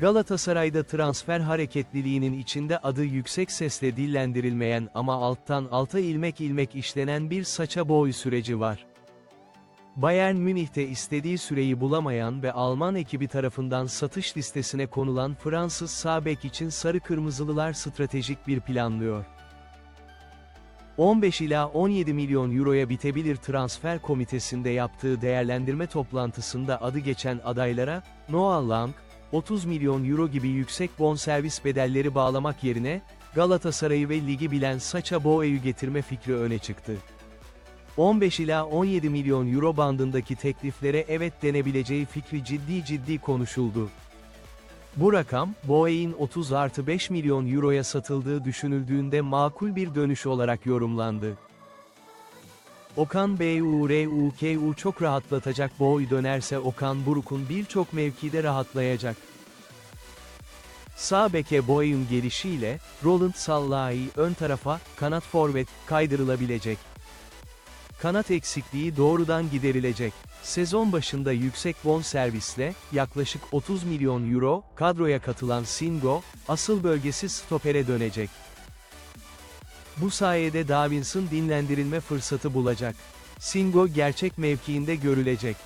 Galatasaray'da transfer hareketliliğinin içinde adı yüksek sesle dillendirilmeyen ama alttan alta ilmek ilmek işlenen bir saça boy süreci var. Bayern Münih'te istediği süreyi bulamayan ve Alman ekibi tarafından satış listesine konulan Fransız sağ bek için sarı kırmızılılar stratejik bir planlıyor. 15 ila 17 milyon euroya bitebilir transfer komitesinde yaptığı değerlendirme toplantısında adı geçen adaylara, Noah Lang, 30 milyon euro gibi yüksek bonservis bedelleri bağlamak yerine, Galatasaray'ı ve ligi bilen Sacha Boey'ü getirme fikri öne çıktı. 15 ila 17 milyon euro bandındaki tekliflere evet denebileceği fikri ciddi ciddi konuşuldu. Bu rakam, Boey'in 30 artı 5 milyon euroya satıldığı düşünüldüğünde makul bir dönüş olarak yorumlandı. Okan BURUKU çok rahatlatacak Boy dönerse Okan Buruk'un birçok mevkide rahatlayacak. Sağ beke Boy'un gelişiyle, Roland Sallahi ön tarafa, kanat forvet, kaydırılabilecek. Kanat eksikliği doğrudan giderilecek. Sezon başında yüksek bon servisle, yaklaşık 30 milyon euro, kadroya katılan Singo, asıl bölgesi stopere dönecek. Bu sayede Davinson dinlendirilme fırsatı bulacak. Singo gerçek mevkiinde görülecek.